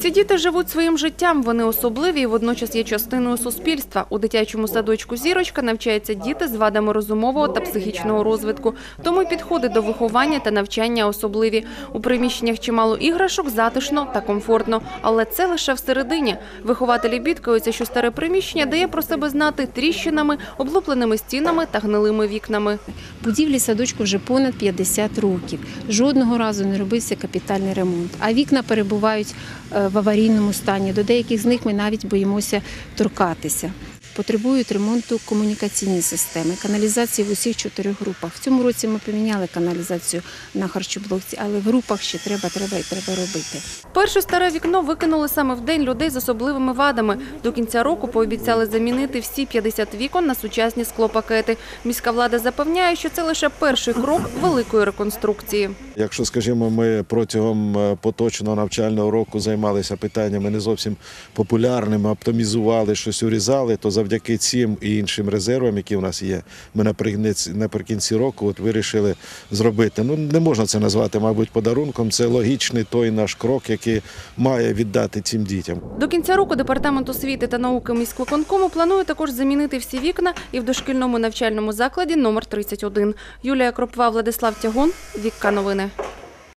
Ці діти живуть своїм життям. Вони особливі і водночас є частиною суспільства. У дитячому садочку Зірочка навчаються діти з вадами розумового та психічного розвитку. Тому й підходи до виховання та навчання особливі. У приміщеннях чимало іграшок, затишно та комфортно. Але це лише всередині. Вихователі бідкаються, що старе приміщення дає про себе знати тріщинами, облупленими стінами та гнилими вікнами. Будівлі садочку вже понад 50 років. Жодного разу не робився капітальний ремонт. А вікна перебувають е, в аварійному стані. До деяких з них ми навіть боїмося торкатися. Потребують ремонту комунікаційні системи, каналізації в усіх чотирьох групах. В цьому році ми поміняли каналізацію на харчоблокці, але в групах ще треба, треба і треба робити. Перше старе вікно викинули саме в день людей з особливими вадами. До кінця року пообіцяли замінити всі 50 вікон на сучасні склопакети. Міська влада запевняє, що це лише перший крок великої реконструкції. Якщо, скажімо, ми протягом е, поточного навчального року займалися питаннями не зовсім популярними, оптимізували щось, урізали, то завдяки цим і іншим резервам, які у нас є, ми наприкінці, року от вирішили зробити. Ну не можна це назвати, мабуть, подарунком. Це логічний той наш крок, який має віддати цим дітям. До кінця року департамент освіти та науки міськвиконкому планує також замінити всі вікна і в дошкільному навчальному закладі номер 31. Юлія Кропова, Владислав Тягун, Вікка новини.